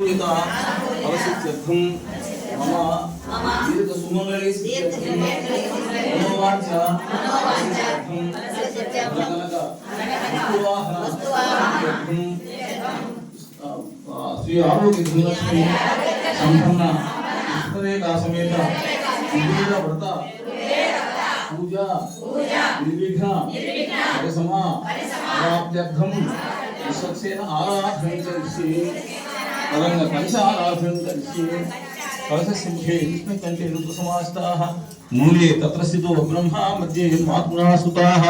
अवशिष्यर्थं मम दीर्घसुमङ्गले मनोवाञ्च श्री आरोग्यधनलक्ष्मी सम्पन्न हस्तरेखासमेत विवेदव्रत पूजा निर्विघ्न परिसमा प्राप्त्यर्थं विश्वक्सेन आराधनं च विषये तदंग कंसाराभ्यन्तरिष्ये कलशसिंहे विष्णुकण्ठे ऋतुसमास्ताः मूले तत्र स्थितो ब्रह्मा, मध्ये महात्मनः सुताः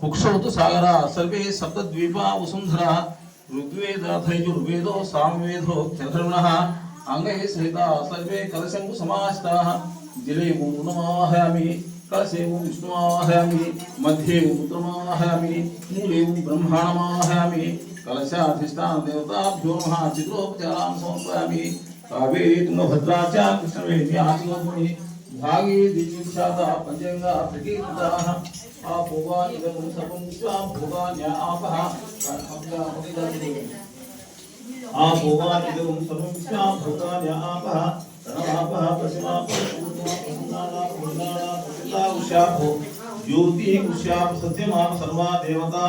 कुक्षौ तु सागराः, सर्वे सप्तद्वीपा वसुन्धराः ऋग्वेदाथयजुर्वेदो सामवेदो चतुर्णः अंगे सहिता सर्वे कलशम्बुसमास्ताः कलशे पूर्णमावहयामि कलशेवं विष्णुमावहयामि मध्ये पुत्रमावहयामि मूले ब्रह्माणमावहयामि ज्योति देवताभ्यो सर्वा देवता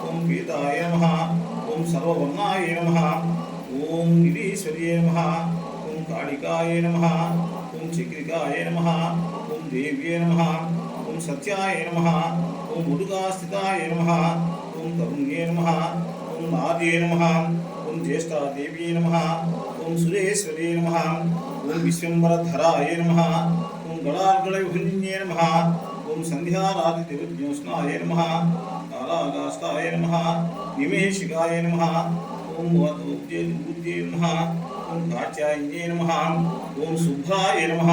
ఓం గీతాయ నమ ఓం సర్వవర్ణాయ నమ ఓం నిరీశ్వర్యే నమ ఓం కాళికాయ నమ ఓం చక్రికాయ నమ ఓం దేవ్యే నమ ఓం సత్యాయ నమ ఓం ముదుగాస్థితాయ నమ ఓం తరుణ్యే నమ ఓం నాదే నమ ఓం జ్యేష్ఠాదేవ్యే నమ ఓం సురేశ్వరే నమ ఓం విశ్వంబరధరాయ నమ ఓం గళార్గళవిభున్యే నమ ఓం సంధ్యారాతిదేవజ్ఞోష్ణాయ నమ कालागास्ताय नमः निमेशिकाय नमः ॐ बुद्धि नमः ॐ काचायन्ये नमः ॐ शुभाय नमः।